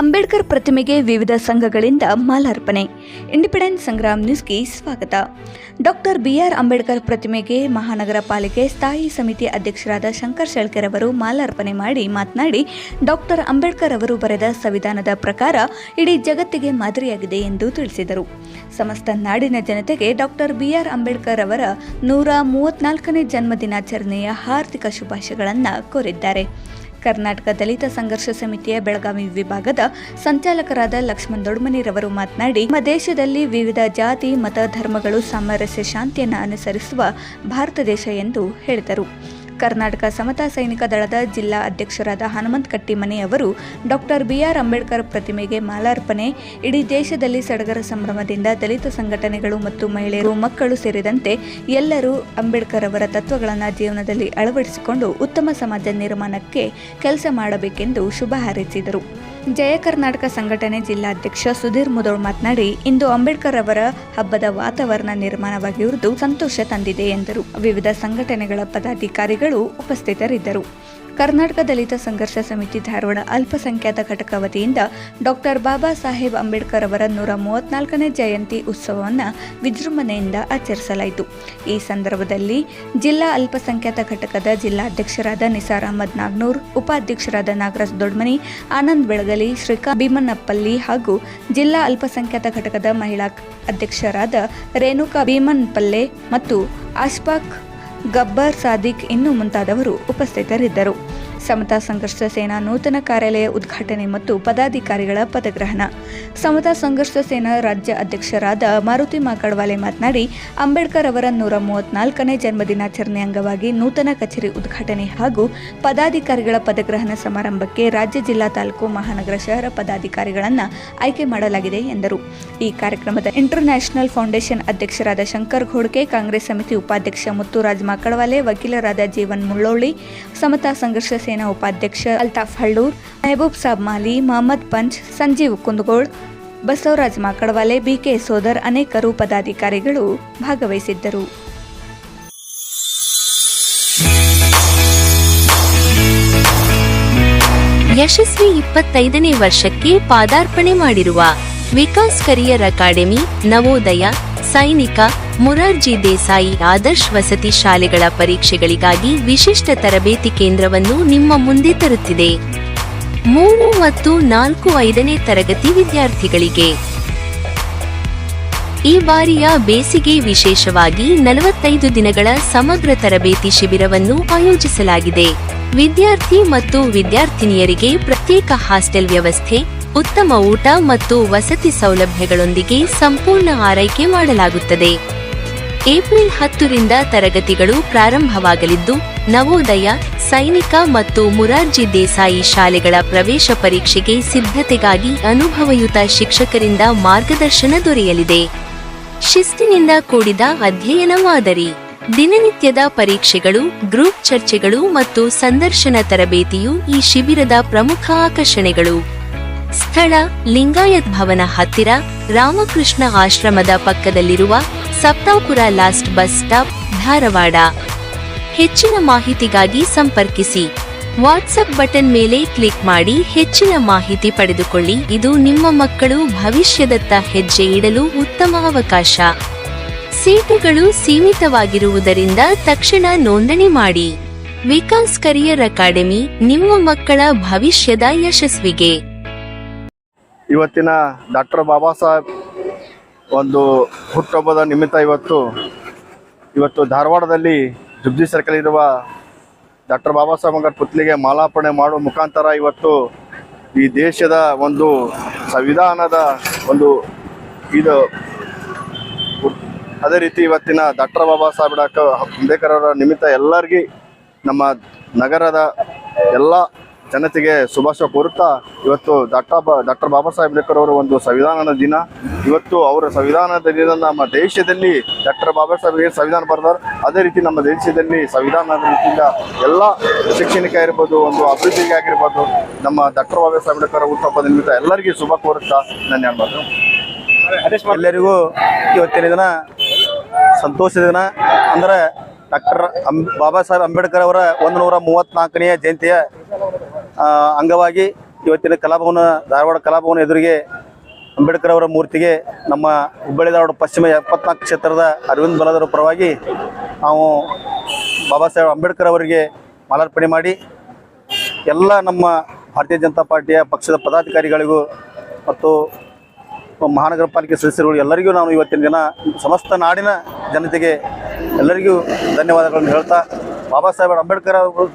ಅಂಬೇಡ್ಕರ್ ಪ್ರತಿಮೆಗೆ ವಿವಿಧ ಸಂಘಗಳಿಂದ ಮಾಲಾರ್ಪಣೆ. ಇಂಡಿಪೆಂಡೆನ್ಸ್ ಸಂಗ್ರಾಮ್ ನ್ಯೂಸ್ಗೆ ಸ್ವಾಗತ. ಡಾಕ್ಟರ್ ಬಿಆರ್ ಅಂಬೇಡ್ಕರ್ ಪ್ರತಿಮೆಗೆ ಮಹಾನಗರ ಪಾಲಿಕೆ ಸ್ಥಾಯಿ ಸಮಿತಿ ಅಧ್ಯಕ್ಷರಾದ ಶಂಕರ್ ಶೆಳ್ಕೆರ್ ಅವರು ಮಾಲಾರ್ಪಣೆ ಮಾಡಿ ಮಾತನಾಡಿ, ಡಾಕ್ಟರ್ ಅಂಬೇಡ್ಕರ್ ಅವರು ಬರೆದ ಸಂವಿಧಾನದ ಪ್ರಕಾರ ಇಡೀ ಜಗತ್ತಿಗೆ ಮಾದರಿಯಾಗಿದೆ ಎಂದು ತಿಳಿಸಿದರು. ಸಮಸ್ತ ನಾಡಿನ ಜನತೆಗೆ ಡಾಕ್ಟರ್ ಬಿಆರ್ ಅಂಬೇಡ್ಕರ್ ಅವರ ನೂರ ಮೂವತ್ನಾಲ್ಕನೇ ಜನ್ಮದಿನಾಚರಣೆಯ ಹಾರ್ದಿಕ ಶುಭಾಶಯಗಳನ್ನು ಕೋರಿದ್ದಾರೆ. ಕರ್ನಾಟಕ ದಲಿತ ಸಂಘರ್ಷ ಸಮಿತಿಯ ಬೆಳಗಾವಿ ವಿಭಾಗದ ಸಂಚಾಲಕರಾದ ಲಕ್ಷ್ಮಣ್ ದೊಡ್ಮನಿರವರು ಮಾತನಾಡಿ, ನಮ್ಮ ದೇಶದಲ್ಲಿ ವಿವಿಧ ಜಾತಿ, ಮತ, ಧರ್ಮಗಳು ಸಾಮರಸ್ಯ ಶಾಂತಿಯನ್ನು ಅನುಸರಿಸುವ ಭಾರತ ದೇಶ ಎಂದು ಹೇಳಿದರು. ಕರ್ನಾಟಕ ಸಮತಾ ಸೈನಿಕ ದಳದ ಜಿಲ್ಲಾ ಅಧ್ಯಕ್ಷರಾದ ಹನುಮಂತ್ ಕಟ್ಟಿಮನೆ ಅವರು ಡಾಕ್ಟರ್ ಬಿಆರ್ ಅಂಬೇಡ್ಕರ್ ಪ್ರತಿಮೆಗೆ ಮಾಲಾರ್ಪಣೆ. ಇಡೀ ದೇಶದಲ್ಲಿ ಸಡಗರ ಸಂಭ್ರಮದಿಂದ ದಲಿತ ಸಂಘಟನೆಗಳು ಮತ್ತು ಮಹಿಳೆಯರು, ಮಕ್ಕಳು ಸೇರಿದಂತೆ ಎಲ್ಲರೂ ಅಂಬೇಡ್ಕರ್ ಅವರ ತತ್ವಗಳನ್ನು ಜೀವನದಲ್ಲಿ ಅಳವಡಿಸಿಕೊಂಡು ಉತ್ತಮ ಸಮಾಜ ನಿರ್ಮಾಣಕ್ಕೆ ಕೆಲಸ ಮಾಡಬೇಕೆಂದು ಶುಭ ಹಾರೈಸಿದರು. ಜಯ ಕರ್ನಾಟಕ ಸಂಘಟನೆ ಜಿಲ್ಲಾಧ್ಯಕ್ಷ ಸುಧೀರ್ ಮುದೋಳ್ ಮಾತನಾಡಿ, ಇಂದು ಅಂಬೇಡ್ಕರ್ ಅವರ ಹಬ್ಬದ ವಾತಾವರಣ ನಿರ್ಮಾಣವಾಗಿರುವುದು ಸಂತೋಷ ತಂದಿದೆ ಎಂದರು. ವಿವಿಧ ಸಂಘಟನೆಗಳ ಪದಾಧಿಕಾರಿಗಳು ಉಪಸ್ಥಿತರಿದ್ದರು. ಕರ್ನಾಟಕ ದಲಿತ ಸಂಘರ್ಷ ಸಮಿತಿ ಧಾರವಾಡ ಅಲ್ಪಸಂಖ್ಯಾತ ಘಟಕ ವತಿಯಿಂದ ಡಾಕ್ಟರ್ ಬಾಬಾ ಸಾಹೇಬ್ ಅಂಬೇಡ್ಕರ್ ಅವರ ನೂರ ಮೂವತ್ನಾಲ್ಕನೇ ಜಯಂತಿ ಉತ್ಸವವನ್ನು ವಿಜೃಂಭಣೆಯಿಂದ ಆಚರಿಸಲಾಯಿತು. ಈ ಸಂದರ್ಭದಲ್ಲಿ ಜಿಲ್ಲಾ ಅಲ್ಪಸಂಖ್ಯಾತ ಘಟಕದ ಜಿಲ್ಲಾಧ್ಯಕ್ಷರಾದ ನಿಸಾರ್ ಅಹಮದ್ ನಾಗ್ನೂರ್, ಉಪಾಧ್ಯಕ್ಷರಾದ ನಾಗರಾಜ್ ದೊಡ್ಮನಿ, ಆನಂದ್ ಬೆಳಗಲಿ ಶ್ರೀಕಾ ಭೀಮನ್ನಪ್ಪಲ್ಲಿ ಹಾಗೂ ಜಿಲ್ಲಾ ಅಲ್ಪಸಂಖ್ಯಾತ ಘಟಕದ ಮಹಿಳಾ ಅಧ್ಯಕ್ಷರಾದ ರೇಣುಕಾ ಭೀಮನ್ಪಲ್ಲೆ ಮತ್ತು ಆಶ್ಫಾಕ್ ಗಬ್ಬರ್ ಸಾದಿಕ್ ಇನ್ನು ಮುಂತಾದವರು ಉಪಸ್ಥಿತರಿದ್ದರು. ಸಮತಾ ಸಂಘರ್ಷ ಸೇನಾ ನೂತನ ಕಾರ್ಯಾಲಯ ಉದ್ಘಾಟನೆ ಮತ್ತು ಪದಾಧಿಕಾರಿಗಳ ಪದಗ್ರಹಣ. ಸಮತಾ ಸಂಘರ್ಷ ಸೇನಾ ರಾಜ್ಯ ಅಧ್ಯಕ್ಷರಾದ ಮಾರುತಿ ಮಾಕಡ್ವಾಲೆ ಮಾತನಾಡಿ, ಅಂಬೇಡ್ಕರ್ ಅವರ ನೂರ ಮೂವತ್ನಾಲ್ಕನೇ ಜನ್ಮದಿನಾಚರಣೆ ಅಂಗವಾಗಿ ನೂತನ ಕಚೇರಿ ಉದ್ಘಾಟನೆ ಹಾಗೂ ಪದಾಧಿಕಾರಿಗಳ ಪದಗ್ರಹಣ ಸಮಾರಂಭಕ್ಕೆ ರಾಜ್ಯ ಜಿಲ್ಲಾ ತಾಲೂಕು ಮಹಾನಗರ ಶಹರ ಪದಾಧಿಕಾರಿಗಳನ್ನು ಆಯ್ಕೆ ಮಾಡಲಾಗಿದೆ ಎಂದರು. ಈ ಕಾರ್ಯಕ್ರಮದ ಇಂಟರ್ ನ್ಯಾಷನಲ್ ಫೌಂಡೇಶನ್ ಅಧ್ಯಕ್ಷರಾದ ಶಂಕರ್ ಘೋಡ್ಕೆ, ಕಾಂಗ್ರೆಸ್ ಸಮಿತಿ ಉಪಾಧ್ಯಕ್ಷ ಮುತ್ತುರಾಜ್ ಮಾಕಡ್ವಾಲೆ, ವಕೀಲರಾದ ಜೀವನ್ ಮುಳ್ಳೋಳಿ, ಸಮತಾ ಸಂಘರ್ಷ ಉಪಾಧ್ಯಕ್ಷ ಅಲ್ತಾಫ್ ಹಳ್ಳೂರ್, ಮೆಹಬೂಬ್ ಸಾಬ್ ಮಾಲಿ, ಮಹಮ್ಮದ್ ಪಂಚ್, ಸಂಜೀವ್ ಕುಂದಗೋಳ್, ಬಸವರಾಜ್ ಮಾಕಡವಾಲೆ, ಬಿಕೆ ಸೋದರ್ ಅನೇಕರು ಪದಾಧಿಕಾರಿಗಳು ಭಾಗವಹಿಸಿದ್ದರು. ಯಶಸ್ವಿ ಇಪ್ಪತ್ತೈದನೇ ವರ್ಷಕ್ಕೆ ಪಾದಾರ್ಪಣೆ ಮಾಡಿರುವ ವಿಕಾಸ್ ಕರಿಯರ್ ಅಕಾಡೆಮಿ ನವೋದಯ ಸೈನಿಕ ಮುರಾರ್ಜಿ ದೇಸಾಯಿ ಆದರ್ಶ್ ವಸತಿ ಶಾಲೆಗಳ ಪರೀಕ್ಷೆಗಳಿಗಾಗಿ ವಿಶಿಷ್ಟ ತರಬೇತಿ ಕೇಂದ್ರವನ್ನು ನಿಮ್ಮ ಮುಂದೆ ತರುತ್ತಿದೆ. ಮೂರು ಮತ್ತು ನಾಲ್ಕು ಐದನೇ ತರಗತಿ ವಿದ್ಯಾರ್ಥಿಗಳಿಗೆ. ಈ ಬಾರಿಯ ಬೇಸಿಗೆ ವಿಶೇಷವಾಗಿ ನಲವತ್ತೈದು ದಿನಗಳ ಸಮಗ್ರ ತರಬೇತಿ ಶಿಬಿರವನ್ನು ಆಯೋಜಿಸಲಾಗಿದೆ. ವಿದ್ಯಾರ್ಥಿ ಮತ್ತು ವಿದ್ಯಾರ್ಥಿನಿಯರಿಗೆ ಪ್ರತ್ಯೇಕ ಹಾಸ್ಟೆಲ್ ವ್ಯವಸ್ಥೆ ಉತ್ತಮ ಊಟ ಮತ್ತು ವಸತಿ ಸೌಲಭ್ಯಗಳೊಂದಿಗೆ ಸಂಪೂರ್ಣ ಆರೈಕೆ ಮಾಡಲಾಗುತ್ತದೆ. ಏಪ್ರಿಲ್ ಹತ್ತರಿಂದ ತರಗತಿಗಳು ಪ್ರಾರಂಭವಾಗಲಿದ್ದು, ನವೋದಯ, ಸೈನಿಕ ಮತ್ತು ಮುರಾರ್ಜಿ ದೇಸಾಯಿ ಶಾಲೆಗಳ ಪ್ರವೇಶ ಪರೀಕ್ಷೆಗೆ ಸಿದ್ಧತೆಗಾಗಿ ಅನುಭವಯುತ ಶಿಕ್ಷಕರಿಂದ ಮಾರ್ಗದರ್ಶನ ದೊರೆಯಲಿದೆ. ಶಿಸ್ತಿನಿಂದ ಕೂಡಿದ ಅಧ್ಯಯನ ಮಾದರಿ ದಿನನಿತ್ಯದ ಪರೀಕ್ಷೆಗಳು, ಗ್ರೂಪ್ ಚರ್ಚೆಗಳು ಮತ್ತು ಸಂದರ್ಶನ ತರಬೇತಿಯು ಈ ಶಿಬಿರದ ಪ್ರಮುಖ ಆಕರ್ಷಣೆಗಳು. ಸ್ಥಳ ಲಿಂಗಾಯತ್ ಭವನ ಹತ್ತಿರ ರಾಮಕೃಷ್ಣ ಆಶ್ರಮದ ಪಕ್ಕದಲ್ಲಿರುವ Saptapur last bus stop, Dharwad. ಹೆಚ್ಚಿನ ಮಾಹಿತಿಗಾಗಿ ಸಂಪರ್ಕಿಸಿ. ವಾಟ್ಸಪ್ ಬಟನ್ ಮೇಲೆ ಕ್ಲಿಕ್ ಮಾಡಿ ಹೆಚ್ಚಿನ ಮಾಹಿತಿ ಪಡೆದುಕೊಳ್ಳಿ. ಇದು ನಿಮ್ಮ ಮಕ್ಕಳು ಭವಿಷ್ಯದತ್ತ ಹೆಜ್ಜೆ ಇಡಲು ಉತ್ತಮ ಅವಕಾಶ. ಸೀಟುಗಳು ಸೀಮಿತವಾಗಿರುವುದರಿಂದ ತಕ್ಷಣ ನೋಂದಣಿ ಮಾಡಿ. ವಿಕಾಸ್ ಕರಿಯರ್ ಅಕಾಡೆಮಿ ನಿಮ್ಮ ಮಕ್ಕಳ ಭವಿಷ್ಯದ ಯಶಸ್ವಿಗೆ. ಇವತ್ತಿನ ಡಾಕ್ಟರ್ ಬಾಬಾ ಸಾಹೇಬ್ ಒಂದು ಹುಟ್ಟುಹಬ್ಬದ ನಿಮಿತ್ತ ಇವತ್ತು ಇವತ್ತು ಧಾರವಾಡದಲ್ಲಿ ಜುಬ್ಜಿ ಸರ್ಕಲ್ ಇರುವ ಡಾಕ್ಟರ್ ಬಾಬಾ ಸಾಹೇಬ್ ಅಂಬೇಡ್ಕರ್ ಪುತ್ಲಿಗೆ ಮಾಲಾರ್ಪಣೆ ಮಾಡುವ ಮುಖಾಂತರ ಇವತ್ತು ಈ ದೇಶದ ಒಂದು ಸಂವಿಧಾನದ ಒಂದು ಇದು ಅದೇ ರೀತಿ ಇವತ್ತಿನ ಡಾಕ್ಟರ್ ಬಾಬಾ ಸಾಹೇಬ್ ಅಂಬೇಡ್ಕರ್ ಅವರ ನಿಮಿತ್ತ ಎಲ್ಲರಿಗೂ ನಮ್ಮ ನಗರದ ಎಲ್ಲ ಜನತೆಗೆ ಶುಭಾಶಯ ಕೋರುತ್ತಾ ಇವತ್ತು ಡಾಕ್ಟರ್ ಡಾಕ್ಟರ್ ಬಾಬಾ ಸಾಹೇಬ್ ಅಂಬೇಡ್ಕರ್ ಅವರ ಒಂದು ಸಂವಿಧಾನದ ದಿನ. ಇವತ್ತು ಅವರ ಸಂವಿಧಾನದ ದಿನ ನಮ್ಮ ದೇಶದಲ್ಲಿ ಡಾಕ್ಟರ್ ಬಾಬಾ ಸಾಹೇಬ್ ಏನು ಸಂವಿಧಾನ ಬರೆದಾರ ಅದೇ ರೀತಿ ನಮ್ಮ ದೇಶದಲ್ಲಿ ಸಂವಿಧಾನದ ರೀತಿಯಿಂದ ಎಲ್ಲ ಶೈಕ್ಷಣಿಕ ಆಗಿರ್ಬೋದು, ಒಂದು ಅಭಿವೃದ್ಧಿಗೆ ಆಗಿರ್ಬೋದು, ನಮ್ಮ ಡಾಕ್ಟರ್ ಬಾಬಾ ಸಾಹೇಬ್ ಅಂಬೇಡ್ಕರ್ ಹುಟ್ಟುಹಬ್ಬದ ನಿಮಿತ್ತ ಎಲ್ಲರಿಗೂ ಶುಭ ಕೋರುತ್ತಾ ನನ್ನ ಹೇಳ್ಬೋದು ಎಲ್ಲರಿಗೂ ಇವತ್ತಿನ ದಿನ ಸಂತೋಷದ ದಿನ. ಅಂದರೆ ಡಾಕ್ಟರ್ ಅಂಬ್ ಬಾಬಾ ಸಾಹೇಬ್ ಅಂಬೇಡ್ಕರ್ ಅವರ ಒಂದು ನೂರ ಮೂವತ್ತ್ನಾಲ್ಕನೆಯ ಜಯಂತಿಯ ಅಂಗವಾಗಿ ಇವತ್ತಿನ ಕಲಾಭವನ, ಧಾರವಾಡ ಕಲಾಭವನ ಎದುರಿಗೆ ಅಂಬೇಡ್ಕರ್ ಅವರ ಮೂರ್ತಿಗೆ ನಮ್ಮ ಹುಬ್ಬಳ್ಳಿ, ಧಾರವಾಡ ಪಶ್ಚಿಮ ಎಪ್ಪತ್ನಾಲ್ಕು ಕ್ಷೇತ್ರದ ಅರವಿಂದ್ ಬಲದವರ ಪರವಾಗಿ ನಾವು ಬಾಬಾ ಸಾಹೇಬ್ ಅಂಬೇಡ್ಕರ್ ಅವರಿಗೆ ಮಾಲಾರ್ಪಣೆ ಮಾಡಿ ಎಲ್ಲ ನಮ್ಮ ಭಾರತೀಯ ಜನತಾ ಪಾರ್ಟಿಯ ಪಕ್ಷದ ಪದಾಧಿಕಾರಿಗಳಿಗೂ ಮತ್ತು ಮಹಾನಗರ ಪಾಲಿಕೆ ಸದಸ್ಯರುಗಳು ಎಲ್ಲರಿಗೂ ನಾನು ಇವತ್ತಿನ ದಿನ ಸಮಸ್ತ ನಾಡಿನ ಜನತೆಗೆ ಎಲ್ಲರಿಗೂ ಧನ್ಯವಾದಗಳನ್ನು ಹೇಳ್ತಾ, ಬಾಬಾ ಸಾಹೇಬ್ ಅಂಬೇಡ್ಕರ್ ಅವರು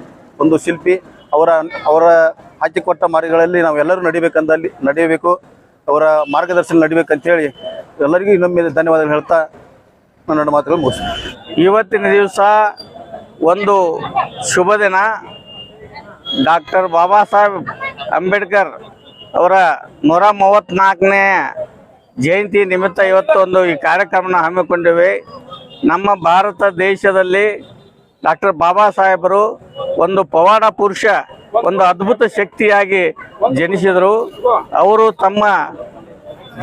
ಒಂದು ಶಿಲ್ಪಿ ಅವರ ಅವರ ಹಾಕಿಕೊಟ್ಟ ಮಾರ್ಗಗಳಲ್ಲಿ ನಾವೆಲ್ಲರೂ ನಡಿಬೇಕಂದಲ್ಲಿ, ನಡೆಯಬೇಕು. ಅವರ ಮಾರ್ಗದರ್ಶನ ನಡಿಬೇಕಂತೇಳಿ ಎಲ್ಲರಿಗೂ ಇನ್ನೊಮ್ಮೆ ಧನ್ಯವಾದಗಳು ಹೇಳ್ತಾ ನನ್ನ ಮಾತುಗಳು ಮುಗಿಸ್ತೀನಿ. ಇವತ್ತಿನ ದಿವಸ ಒಂದು ಶುಭ ದಿನ. ಡಾಕ್ಟರ್ ಬಾಬಾ ಸಾಹೇಬ್ ಅಂಬೇಡ್ಕರ್ ಅವರ ನೂರ ಮೂವತ್ತ್ನಾಲ್ಕನೇ ಜಯಂತಿ ನಿಮಿತ್ತ ಇವತ್ತು ಒಂದು ಈ ಕಾರ್ಯಕ್ರಮನ ಹಮ್ಮಿಕೊಂಡಿವೆ. ನಮ್ಮ ಭಾರತ ದೇಶದಲ್ಲಿ ಡಾಕ್ಟರ್ ಬಾಬಾ ಸಾಹೇಬರು ಒಂದು ಪವಾಡ ಪುರುಷ, ಒಂದು ಅದ್ಭುತ ಶಕ್ತಿಯಾಗಿ ಜನಿಸಿದರು. ಅವರು ತಮ್ಮ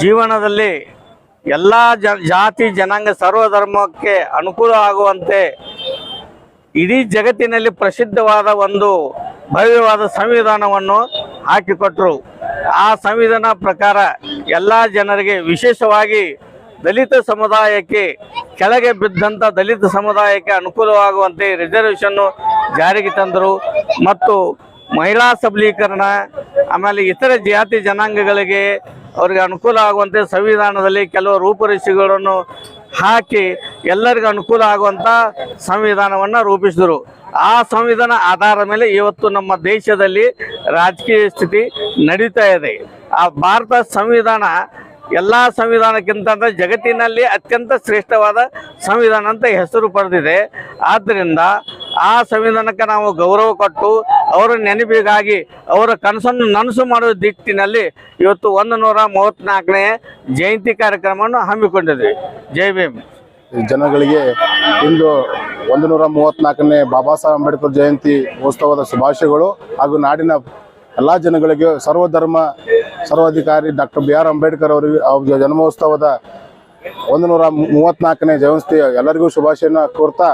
ಜೀವನದಲ್ಲಿ ಎಲ್ಲ ಜಾತಿ, ಜನಾಂಗ, ಸರ್ವಧರ್ಮಕ್ಕೆ ಅನುಕೂಲ ಆಗುವಂತೆ ಇಡೀ ಜಗತ್ತಿನಲ್ಲಿ ಪ್ರಸಿದ್ಧವಾದ ಒಂದು ಭವ್ಯವಾದ ಸಂವಿಧಾನವನ್ನು ಹಾಕಿಕೊಟ್ಟರು ಆ ಸಂವಿಧಾನ ಪ್ರಕಾರ ಎಲ್ಲ ಜನರಿಗೆ ವಿಶೇಷವಾಗಿ ದಲಿತ ಸಮುದಾಯಕ್ಕೆ ಕೆಳಗೆ ಬಿದ್ದಂಥ ದಲಿತ ಸಮುದಾಯಕ್ಕೆ ಅನುಕೂಲವಾಗುವಂತೆ ರಿಸರ್ವೇಷನ್ನು ಜಾರಿಗೆ ತಂದರು. ಮತ್ತು ಮಹಿಳಾ ಸಬಲೀಕರಣ, ಆಮೇಲೆ ಇತರ ಜಾತಿ ಜನಾಂಗಗಳಿಗೆ ಅವರಿಗೆ ಅನುಕೂಲ ಆಗುವಂತೆ ಸಂವಿಧಾನದಲ್ಲಿ ಕೆಲವು ರೂಪುರೇಷೆಗಳನ್ನು ಹಾಕಿ ಎಲ್ಲರಿಗೂ ಅನುಕೂಲ ಆಗುವಂಥ ಸಂವಿಧಾನವನ್ನು ರೂಪಿಸಿದರು. ಆ ಸಂವಿಧಾನ ಆಧಾರದ ಮೇಲೆ ಇವತ್ತು ನಮ್ಮ ದೇಶದಲ್ಲಿ ರಾಜಕೀಯ ಸ್ಥಿತಿ ನಡೀತಾ ಇದೆ. ಆ ಭಾರತ ಸಂವಿಧಾನ ಎಲ್ಲ ಸಂವಿಧಾನಕ್ಕಿಂತ ಜಗತ್ತಿನಲ್ಲಿ ಅತ್ಯಂತ ಶ್ರೇಷ್ಠವಾದ ಸಂವಿಧಾನ ಅಂತ ಹೆಸರು ಪಡೆದಿದೆ. ಆದ್ದರಿಂದ ಆ ಸಂವಿಧಾನಕ್ಕೆ ನಾವು ಗೌರವ ಕೊಟ್ಟು ಅವರ ನೆನಪಿಗಾಗಿ ಅವರ ಕನಸನ್ನು ನನಸು ಮಾಡುವ ದಿಟ್ಟಿನಲ್ಲಿ ಇವತ್ತು ಒಂದು ನೂರ ಮೂವತ್ತ್ನಾಲ್ಕನೇ ಜಯಂತಿ ಕಾರ್ಯಕ್ರಮವನ್ನು ಹಮ್ಮಿಕೊಂಡಿದ್ವಿ. ಜೈ ಭೀಮ್. ಜನಗಳಿಗೆ ಇಂದು ಒಂದು ನೂರ ಮೂವತ್ತ್ನಾಲ್ಕನೇ ಬಾಬಾ ಸಾಹೇಬ್ ಅಂಬೇಡ್ಕರ್ ಜಯಂತಿ ಉತ್ಸವದ ಶುಭಾಶಯಗಳು ಹಾಗೂ ನಾಡಿನ ಎಲ್ಲ ಜನಗಳಿಗೆ ಸರ್ವಧರ್ಮ ಸರ್ವಾಧಿಕಾರಿ ಡಾಕ್ಟರ್ ಬಿ ಆರ್ ಅಂಬೇಡ್ಕರ್ ಅವರಿಗೆ ಅವ್ರ ಜನ್ಮೋತ್ಸವದ ಒಂದು ನೂರ ಮೂವತ್ನಾಲ್ಕನೇ ಜಯಂತಿ ಎಲ್ಲರಿಗೂ ಶುಭಾಶಯನ ಕೋರ್ತಾ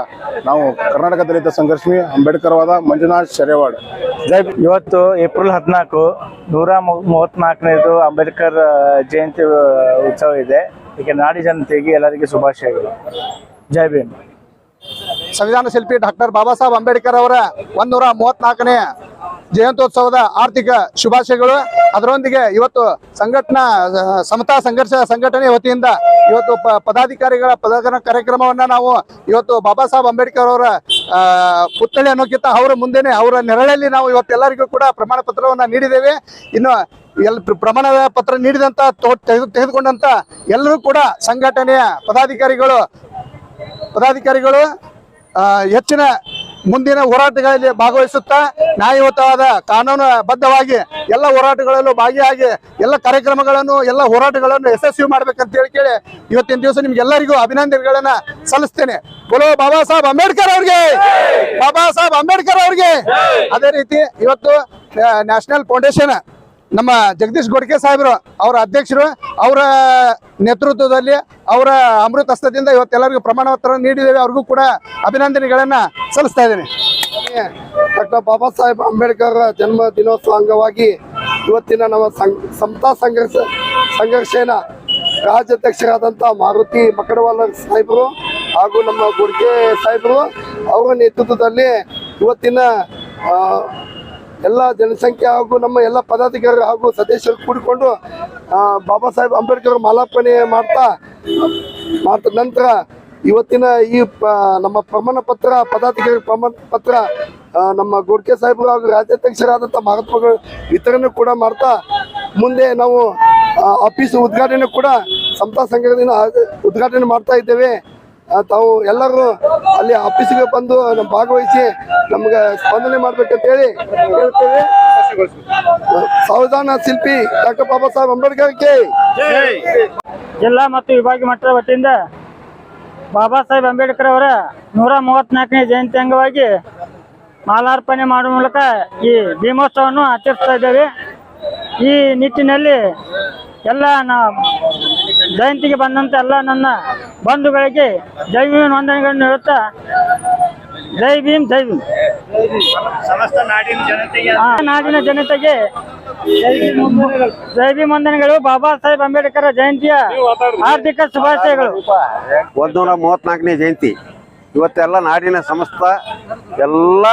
ನಾವು ಕರ್ನಾಟಕ ದಲಿತ ಸಂಘರ್ಷಿ ಅಂಬೇಡ್ಕರ್ ವಾದ ಮಂಜುನಾಥ್ ಶೆರೆವಾಡ್. ಜೈ ಇವತ್ತು ಏಪ್ರಿಲ್ ಹದಿನಾಲ್ಕು ನೂರ ಮೂವತ್ನಾಲ್ಕನೇದು ಅಂಬೇಡ್ಕರ್ ಜಯಂತಿ ಉತ್ಸವ ಇದೆ. ಈಗ ನಾಡಿ ಜನತೆಗೆ ಎಲ್ಲರಿಗೂ ಶುಭಾಶಯಗಳು. ಜೈ ಭೀಮ್. ಸಂವಿಧಾನ ಶಿಲ್ಪಿ ಡಾಕ್ಟರ್ ಬಾಬಾ ಸಾಹೇಬ್ ಅಂಬೇಡ್ಕರ್ ಅವರ ಒಂದೂರ ಮೂವತ್ನಾಲ್ಕನೇ ಜಯಂತ್ಯೋತ್ಸವದ ಆರ್ಥಿಕ ಶುಭಾಶಯಗಳು. ಅದರೊಂದಿಗೆ ಇವತ್ತು ಸಂಘಟನಾ ಸಮತಾ ಸಂಘರ್ಷ ಸಂಘಟನೆ ವತಿಯಿಂದ ಇವತ್ತು ಪದಾಧಿಕಾರಿಗಳ ಪದಕನ ಕಾರ್ಯಕ್ರಮವನ್ನ ನಾವು ಇವತ್ತು ಬಾಬಾ ಸಾಹೇಬ್ ಅಂಬೇಡ್ಕರ್ ಅವರ ಪುತ್ಥಳಿ ಅನ್ನೋಕ್ಕಿಂತ ಅವರ ಮುಂದೆನೆ, ಅವರ ನೆರಳಲ್ಲಿ ನಾವು ಇವತ್ತೆಲ್ಲರಿಗೂ ಕೂಡ ಪ್ರಮಾಣ ಪತ್ರವನ್ನು ನೀಡಿದ್ದೇವೆ. ಇನ್ನು ಎಲ್, ಪ್ರ- ಪ್ರಮಾಣ ಪತ್ರ ನೀಡಿದಂತ, ತೋ- ತೆಗೆದು ತೆಗೆದುಕೊಂಡಂಥ ಎಲ್ಲರೂ ಕೂಡ ಸಂಘಟನೆಯ ಪದಾಧಿಕಾರಿಗಳು ಪದಾಧಿಕಾರಿಗಳು ಹೆಚ್ಚಿನ ಮುಂದಿನ ಹೋರಾಟಗಳಲ್ಲಿ ಭಾಗವಹಿಸುತ್ತಾ ನ್ಯಾಯಯುತವಾದ ಕಾನೂನು ಬದ್ಧವಾಗಿ ಎಲ್ಲ ಹೋರಾಟಗಳಲ್ಲೂ ಭಾಗಿಯಾಗಿ ಎಲ್ಲ ಕಾರ್ಯಕ್ರಮಗಳನ್ನು, ಎಲ್ಲ ಹೋರಾಟಗಳನ್ನು ಯಶಸ್ವಿ ಮಾಡ್ಬೇಕಂತ ಹೇಳಿ ಕೇಳಿ ಇವತ್ತಿನ ದಿವಸ ನಿಮ್ಗೆಲ್ಲರಿಗೂ ಅಭಿನಂದನೆಗಳನ್ನ ಸಲ್ಲಿಸ್ತೇನೆ. ಬೋಲೋ ಬಾಬಾ ಸಾಹೇಬ್ ಅಂಬೇಡ್ಕರ್ ಅವ್ರಿಗೆ! ಬಾಬಾ ಸಾಹೇಬ್ ಅಂಬೇಡ್ಕರ್ ಅವ್ರಿಗೆ! ಅದೇ ರೀತಿ ಇವತ್ತು ನ್ಯಾಷನಲ್ ಫೌಂಡೇಶನ್ ನಮ್ಮ ಜಗದೀಶ್ ಗೋಡ್ಕೆ ಸಾಹೇಬರು, ಅವರ ಅಧ್ಯಕ್ಷರು, ಅವರ ನೇತೃತ್ವದಲ್ಲಿ, ಅವರ ಅಮೃತ ಹಸ್ತದಿಂದ ಇವತ್ತೆಲ್ಲರಿಗೂ ಪ್ರಮಾಣ ಪತ್ರ ನೀಡಿದ್ದೇವೆ. ಅವ್ರಿಗೂ ಕೂಡ ಅಭಿನಂದನೆಗಳನ್ನ ಸಲ್ಲಿಸ್ತಾ ಇದ್ದೇನೆ. ಡಾಕ್ಟರ್ ಬಾಬಾ ಸಾಹೇಬ್ ಅಂಬೇಡ್ಕರ್ ಜನ್ಮ ದಿನೋತ್ಸವ ಅಂಗವಾಗಿ ಇವತ್ತಿನ ನಮ್ಮ ಸಮತಾ ಸಂಘರ್ಷ, ಸಂಘರ್ಷೇನ ರಾಜ್ಯಾಧ್ಯಕ್ಷರಾದಂಥ ಮಾರುತಿ ಮಕಡವಾಲ ಸಾಹೇಬರು ಹಾಗೂ ನಮ್ಮ ಗುಡ್ಕೆ ಸಾಹೇಬರು ಅವರ ನೇತೃತ್ವದಲ್ಲಿ ಇವತ್ತಿನ ಎಲ್ಲ ಜನಸಂಖ್ಯೆ ಹಾಗೂ ನಮ್ಮ ಎಲ್ಲ ಪದಾಧಿಕಾರಿ ಹಾಗೂ ಸದಸ್ಯರು ಕೂಡಿಕೊಂಡು ಬಾಬಾ ಸಾಹೇಬ್ ಅಂಬೇಡ್ಕರ್ ಮಾಲಾರ್ಪಣೆ ಮಾಡ್ತಾ ಮಾಡ್ತಾ ನಂತರ ಇವತ್ತಿನ ಈ ನಮ್ಮ ಪ್ರಮಾಣ ಪತ್ರ ಪದಾಧಿಕಾರಿ ಪ್ರಮಾಣ ಪತ್ರ ನಮ್ಮ ಗೋಡ್ಕೆ ಸಾಹೇಬರು ಹಾಗೂ ರಾಜ್ಯಾಧ್ಯಕ್ಷರಾದಂಥ ಮಹಾತ್ಮಗಳು ವಿತರಣೆ ಕೂಡ ಮಾಡ್ತಾ, ಮುಂದೆ ನಾವು ಆಫೀಸ್ ಉದ್ಘಾಟನೆ ಕೂಡ ಸಮತಾ ಸಂಘದಿಂದ ಉದ್ಘಾಟನೆ ಮಾಡ್ತಾ ಇದ್ದೇವೆ. ತಾವು ಎಲ್ಲರೂ ಅಲ್ಲಿ ಆಫೀಸಿಗೆ ಬಂದು ನಮ್ಮ ಭಾಗವಹಿಸಿ ನಮ್ಗೆ ಸ್ಪಂದನೆ ಮಾಡ್ಬೇಕಂತ ಹೇಳಿ ಹೇಳ್ತೇವೆ. ಸಂವಿಧಾನ ಶಿಲ್ಪಿ ಡಾಕ್ಟರ್ ಬಾಬಾ ಸಾಹೇಬ್ ಅಂಬೇಡ್ಕರ್ ಜಿಲ್ಲಾ ಮತ್ತು ವಿಭಾಗೀಯ ಮಟ್ಟದ ವತಿಯಿಂದ ಬಾಬಾ ಸಾಹೇಬ್ ಅಂಬೇಡ್ಕರ್ ಅವರ ನೂರ ಮೂವತ್ನಾಲ್ಕನೇ ಜಯಂತಿ ಅಂಗವಾಗಿ ಮಾಲಾರ್ಪಣೆ ಮಾಡುವ ಮೂಲಕ ಈ ಭೀಮೋತ್ಸವವನ್ನು ಆಚರಿಸ್ತಾ ಇದ್ದೇವೆ. ಈ ನಿಟ್ಟಿನಲ್ಲಿ ಎಲ್ಲ ನಾ ಜಯಂತಿಗೆ ಬಂದಂತೆ ಎಲ್ಲ ನನ್ನ ಬಂಧುಗಳಿಗೆ ಜೈ ಭೀಮ್ ವಂದನೆಗಳನ್ನು ಹೇಳುತ್ತಾ ಜೈ ಭೀಮ್ ಜೈ ಭೀಮ್. ಸಮಸ್ತ ನಾಡಿನ ಜನತೆಗೆ ಆ ನಾಡಿನ ಜನತೆಗೆ ಜೈ ಭೀಮ್ ವಂದನೆಗಳು. ಬಾಬಾ ಸಾಹೇಬ್ ಅಂಬೇಡ್ಕರ್ ಜಯಂತಿಯ ಆರ್ಥಿಕ ಶುಭಾಶಯಗಳು. ಒಂದೂರ ಮೂವತ್ನಾಲ್ಕನೇ ಜಯಂತಿ. ಇವತ್ತೆಲ್ಲ ನಾಡಿನ ಸಮಸ್ತ ಎಲ್ಲ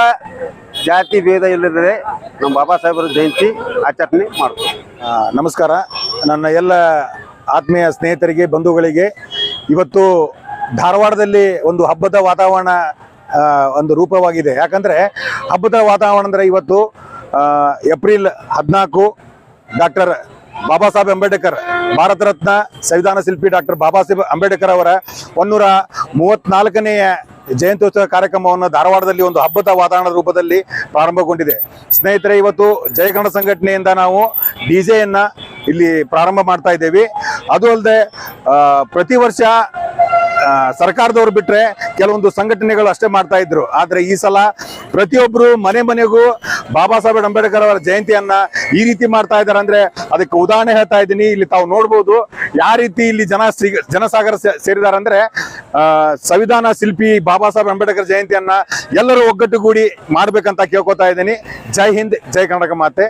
ಜಾತಿ ಭೇದ ಇಲ್ಲದೆ ನಮ್ಮ ಬಾಬಾ ಸಾಹೇಬರ ಜಯಂತಿ ಆಚರಣೆ ಮಾಡ್ತೀವಿ. ನಮಸ್ಕಾರ. ನನ್ನ ಎಲ್ಲ ಆತ್ಮೀಯ ಸ್ನೇಹಿತರಿಗೆ, ಬಂಧುಗಳಿಗೆ ಇವತ್ತು ಧಾರವಾಡದಲ್ಲಿ ಒಂದು ಹಬ್ಬದ ವಾತಾವರಣ ಒಂದು ರೂಪವಾಗಿದೆ. ಯಾಕಂದರೆ ಹಬ್ಬದ ವಾತಾವರಣ ಅಂದರೆ ಇವತ್ತು ಏಪ್ರಿಲ್ ಹದಿನಾಲ್ಕು ಡಾಕ್ಟರ್ ಬಾಬಾ ಸಾಹೇಬ್ ಅಂಬೇಡ್ಕರ್, ಭಾರತ ರತ್ನ ಸಂವಿಧಾನ ಶಿಲ್ಪಿ ಡಾಕ್ಟರ್ ಬಾಬಾ ಸಾಹೇಬ್ ಅಂಬೇಡ್ಕರ್ ಅವರ ಒನ್ನೂರ ಮೂವತ್ನಾಲ್ಕನೆಯ ಜಯಂತ್ಯೋತ್ಸವ ಕಾರ್ಯಕ್ರಮವನ್ನು ಧಾರವಾಡದಲ್ಲಿ ಒಂದು ಹಬ್ಬದ ವಾತಾವರಣದ ರೂಪದಲ್ಲಿ ಪ್ರಾರಂಭಗೊಂಡಿದೆ. ಸ್ನೇಹಿತರೆ, ಇವತ್ತು ಜಯ ಕನ್ನಡ ಸಂಘಟನೆಯಿಂದ ನಾವು ಡಿ ಜೆಯನ್ನ ಇಲ್ಲಿ ಪ್ರಾರಂಭ ಮಾಡ್ತಾ ಇದ್ದೇವೆ. ಅದು ಅಲ್ಲದೆ ಪ್ರತಿ ವರ್ಷ ಸರ್ಕಾರದವರು ಬಿಟ್ರೆ ಕೆಲವೊಂದು ಸಂಘಟನೆಗಳು ಅಷ್ಟೇ ಮಾಡ್ತಾ ಇದ್ರು. ಆದ್ರೆ ಈ ಸಲ ಪ್ರತಿಯೊಬ್ಬರು ಮನೆ ಮನೆಗೂ ಬಾಬಾ ಸಾಹೇಬ್ ಅಂಬೇಡ್ಕರ್ ಅವರ ಜಯಂತಿಯನ್ನ ಈ ರೀತಿ ಮಾಡ್ತಾ ಇದ್ದಾರೆ ಅಂದ್ರೆ ಅದಕ್ಕೆ ಉದಾಹರಣೆ ಹೇಳ್ತಾ ಇದ್ದೀನಿ. ಇಲ್ಲಿ ತಾವು ನೋಡ್ಬೋದು ಯಾವ ರೀತಿ ಇಲ್ಲಿ ಜನ ಜನಸಾಗರ ಸೇರಿದ್ದಾರೆ ಅಂದ್ರೆ ಸಂವಿಧಾನ ಶಿಲ್ಪಿ ಬಾಬಾ ಸಾಹೇಬ್ ಅಂಬೇಡ್ಕರ್ ಜಯಂತಿಯನ್ನ ಎಲ್ಲರೂ ಒಗ್ಗಟ್ಟುಗೂಡಿ ಮಾಡ್ಬೇಕಂತ ಕೇಳ್ಕೊತಾ ಇದ್ದೀನಿ. ಜೈ ಹಿಂದ್, ಜೈ ಕರ್ನಾಟಕ ಮಾತೆ.